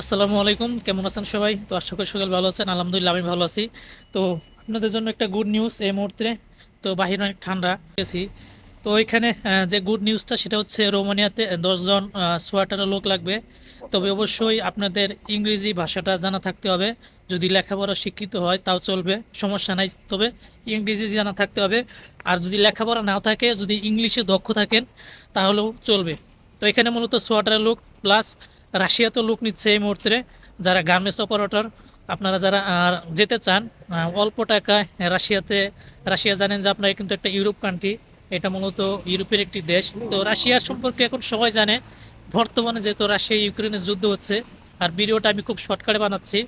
আসসালামু আলাইকুম। কেমন আছেন সবাই? তো আশা করি সকাল ভালো আছেন। আলহামদুলিল্লাহ, আমি ভালো আছি। তো আপনাদের জন্য একটা গুড নিউজ এই মুহূর্তে। তো বাহিরে অনেক ঠান্ডা গেছি। তো ওইখানে যে গুড নিউজটা সেটা হচ্ছে রোমানিয়াতে দশজন সোয়াটারের লোক লাগবে। তবে অবশ্যই আপনাদের ইংরেজি ভাষাটা জানা থাকতে হবে। যদি লেখাপড়া শিক্ষিত হয়, তাও চলবে। সমস্যা নাই। তবে ইংরেজি জানা থাকতে হবে। আর যদি লেখাপড়া নাও থাকে, যদি ইংলিশে দক্ষ থাকেন, তাহলেও চলবে। তো এখানে মূলত সোয়াটারের লোক, প্লাস রাশিয়াতে লোক নিচ্ছে এই মুহূর্তে, যারা গার্মেন্টস অপারেটর, আপনারা যারা যেতে চান অল্প টাকায় রাশিয়াতে, রাশিয়া জানেন যে আপনার কিন্তু একটা ইউরোপ কান্ট্রি এটা মূলত ইউরোপের একটি দেশ। তো রাশিয়া সম্পর্কে এখন সবাই জানে, বর্তমানে যেহেতু রাশিয়া ইউক্রেনের যুদ্ধ হচ্ছে, আর ভিডিওটা আমি খুব শর্টকাটে বানাচ্ছি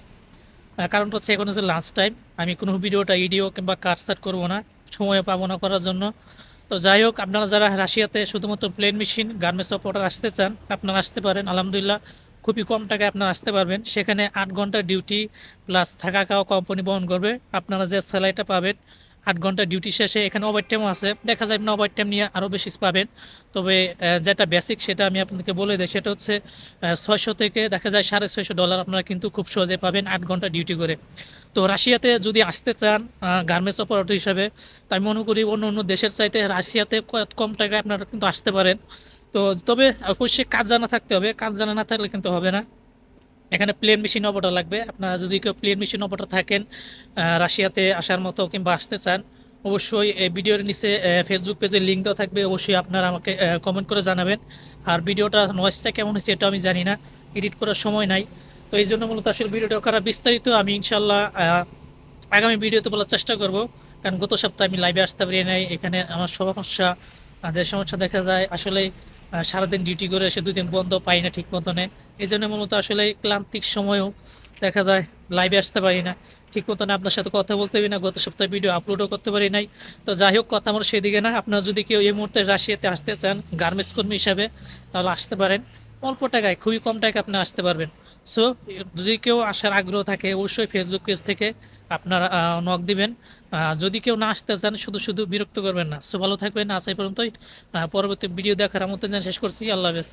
কারণটা হচ্ছে এখন হচ্ছে লাস্ট টাইম আমি কোনো ভিডিওটা ইডিও কিংবা কাটসাট করব না সময় পাবো না করার জন্য। তো যাই হোক, আপনারা যারা রাশিয়াতে শুধুমাত্র প্লেন মেশিন গার্মেন্টস অপারেটর আসতে চান, আপনারা আসতে পারেন। আলহামদুলিল্লাহ, খুবই কম টাকায় আপনারা আসতে পারবেন। সেখানে আট ঘণ্টা ডিউটি প্লাস থাকা খাওয়া কোম্পানি বহন করবে। আপনারা যে স্যালারিটা পাবেন আট ঘণ্টা ডিউটি শেষে এখানে ওভার টাইমও আছে। দেখা যায় আপনি ওভার টাইম নিয়ে আরও বেশি পাবেন। তবে যেটা বেসিক সেটা আমি আপনাদেরকে বলে দিই, সেটা হচ্ছে ছয়শো থেকে দেখা যায় সাড়ে ছয়শো ডলার আপনারা কিন্তু খুব সহজে পাবেন আট ঘণ্টা ডিউটি করে। তো রাশিয়াতে যদি আসতে চান গার্মেন্টস অপারেটর হিসাবে তাই মনে করি অন্য অন্য দেশের চাইতে রাশিয়াতে কম টাকায় আপনারা কিন্তু আসতে পারেন। তো, তবে অবশ্যই কাজ জানা থাকতে হবে। কাজ জানা না থাকলে কিন্তু হবে না। এখানে প্লেন মেশিন অপারেটর লাগবে। আপনারা যদি কেউ প্লেন মেশিন অপারেটর থাকেন রাশিয়াতে আসার মতো কিংবা আসতে চান, অবশ্যই ভিডিওর নিচে ফেসবুক পেজের লিঙ্ক দেওয়া থাকবে। অবশ্যই আপনারা আমাকে কমেন্ট করে জানাবেন। আর ভিডিওটা নয়েসটা কেমন হয়েছে এটা আমি জানি না। এডিট করার সময় নাই। তো এই জন্য মূলত আসলে ভিডিওটা করা বিস্তারিত। আমি ইনশাল্লাহ আগামী ভিডিওতে বলার চেষ্টা করব। কারণ গত সপ্তাহে আমি লাইভে আসতে পারি নাই। এখানে আমার সমস্যা যে সমস্যা দেখা যায়। আসলে সারাদিন ডিউটি করে এসে দুদিন বন্ধ পাই না ঠিক মতনে। এই জন্য মূলত আসলে ক্লান্তিক সময়ও দেখা যায় লাইভে আসতে পারি না। ঠিক মতন আপনার সাথে কথা বলতে পারি না, গত সপ্তাহে ভিডিও আপলোডও করতে পারি নাই। তো যাই হোক, কথা আমার সেদিকে না, আপনারা যদি কেউ এই মুহূর্তে রাশিয়াতে আসতে চান গার্মেন্টস কর্মী হিসাবে, তাহলে আসতে পারেন। অল্প টাকায়, খুবই কম টাকায় আপনি আসতে পারবেন। সো যদি কেউ আসার আগ্রহ থাকে, অবশ্যই ফেসবুক পেজ থেকে আপনারা নক দিবেন। যদি কেউ না আসতে চান, শুধু শুধু বিরক্ত করবেন না। সো ভালো থাকবেন। আজ এই পর্যন্তই। পরবর্তী ভিডিও দেখার আমন্ত্রণ জানিয়ে শেষ করছি। আল্লাহ হাফেজ।